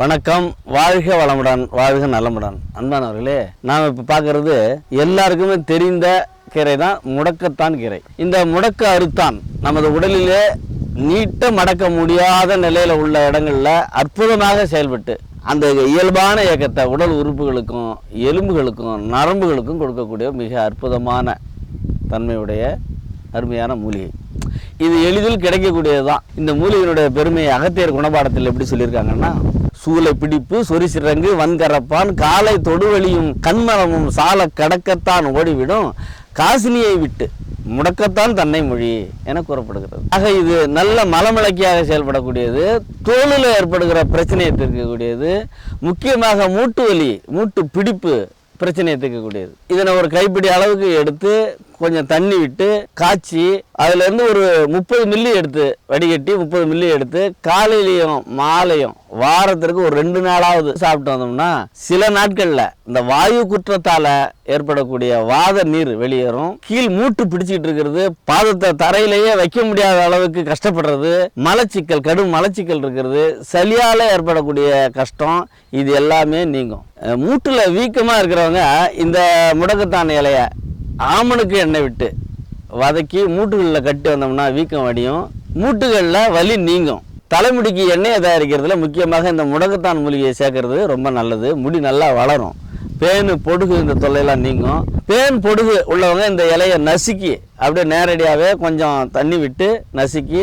வணக்கம். வாழ்க வளமுடன் வாழ்க நலமுடன். அன்பானவர்களே நாம் இப்போ பார்க்கறது எல்லாருக்குமே தெரிந்த கீரை தான் முடக்கத்தான் கீரை. இந்த முடக்க அறுத்தான் நமது உடலிலே நீட்ட மடக்க முடியாத நிலையில் உள்ள இடங்களில் அற்புதமாக செயல்பட்டு அந்த இயல்பான இயக்கத்தை உடல் உறுப்புகளுக்கும் எலும்புகளுக்கும் நரம்புகளுக்கும் கொடுக்கக்கூடிய மிக அற்புதமான தன்மையுடைய அருமையான மூலிகை. இது எளிதில் கிடைக்கக்கூடியது தான் இந்த மூலிகையினுடைய பெருமையை அகத்தியர் குணபாடத்தில் எப்படி சொல்லியிருக்காங்கன்னா சூளை பிடிப்பு சொரிசிறங்கு வன்கரப்பான் காலை தொடுவழியும் கண்மரமும் சால கடக்கத்தான் ஓடிவிடும். காசினியை விட்டு முடக்கத்தான் தன்னை மொழி என கூறப்படுகிறது. ஆக இது நல்ல மலமிளக்கியாக செயல்படக்கூடியது. தோலில் ஏற்படுகிற பிரச்சனையை தீர்க்கக்கூடியது. முக்கியமாக மூட்டு வலி மூட்டு பிடிப்பு பிரச்சனையை தீர்க்கக்கூடியது. இதனை ஒரு கைப்பிடி அளவுக்கு எடுத்து கொஞ்சம் தண்ணி விட்டு காய்ச்சி அதுலேருந்து ஒரு முப்பது மில்லி எடுத்து வடிகட்டி முப்பது மில்லி எடுத்து காலையிலையும் மாலையும் வாரத்திற்கு ஒரு ரெண்டு நாளாவது சாப்பிட்டு வந்தோம்னா சில நாட்களில் இந்த வாயு குற்றத்தால் ஏற்படக்கூடிய வாத நீர் வெளியேறும். கீழ் மூட்டு பிடிச்சிக்கிட்டு இருக்கிறது பாதத்தை தரையிலேயே வைக்க முடியாத அளவுக்கு கஷ்டப்படுறது மலச்சிக்கல் கடும் மலச்சிக்கல் இருக்கிறது சளியால் ஏற்படக்கூடிய கஷ்டம் இது எல்லாமே நீங்கும். மூட்டில் வீக்கமாக இருக்கிறவங்க இந்த முடக்கத்தான் இலையை ஆமணுக்கு எண்ணெய் விட்டு வதக்கி மூட்டுகளில் கட்டி வந்தோம்னா வீக்கம் வடியும் மூட்டுகளில் வலி நீங்கும். தலைமுடிக்கு எண்ணெயை தயாரிக்கிறதுல முக்கியமாக இந்த முடக்கத்தான் மூலிகையை சேர்க்கறது ரொம்ப நல்லது. முடி நல்லா வளரும். பேனு பொடுகு இந்த தொல்லையெல்லாம் நீங்கும். பேன் பொடுகு உள்ளவங்க இந்த இலையை நசுக்கி அப்படியே நேரடியாகவே கொஞ்சம் தண்ணி விட்டு நசுக்கி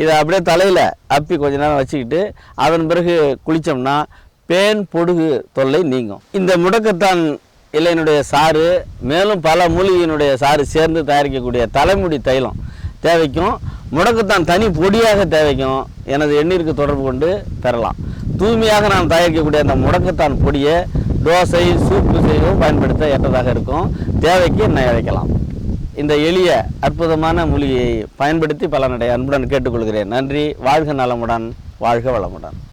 இதை அப்படியே தலையில் அப்பி கொஞ்ச நேரம் வச்சுக்கிட்டு அதன் பிறகு குளித்தோம்னா பேன் பொடுகு தொல்லை நீங்கும். இந்த முடக்கத்தான் இலையினுடைய சாறு மேலும் பல மூலிகையினுடைய சாறு சேர்ந்து தயாரிக்கக்கூடிய தலைமுடி தைலம் தேவைக்கும். முடக்கத்தான் தனி பொடியாக தேவைக்கும். எனது எண்ணீருக்கு தொடர்பு கொண்டு பெறலாம் தூய்மையாக நாம் தயாரிக்கக்கூடிய அந்த முடக்கத்தான் பொடியை தோசை சூப்பு செய்யவும் பயன்படுத்த ஏற்றதாக இருக்கும். தேவைக்கு என்னை அழைக்கலாம். இந்த எளிய அற்புதமான மூலிகையை பயன்படுத்தி பலனுடைய அன்புடன் கேட்டுக்கொள்கிறேன். நன்றி வாழ்க நலமுடன் வாழ்க வளமுடன்.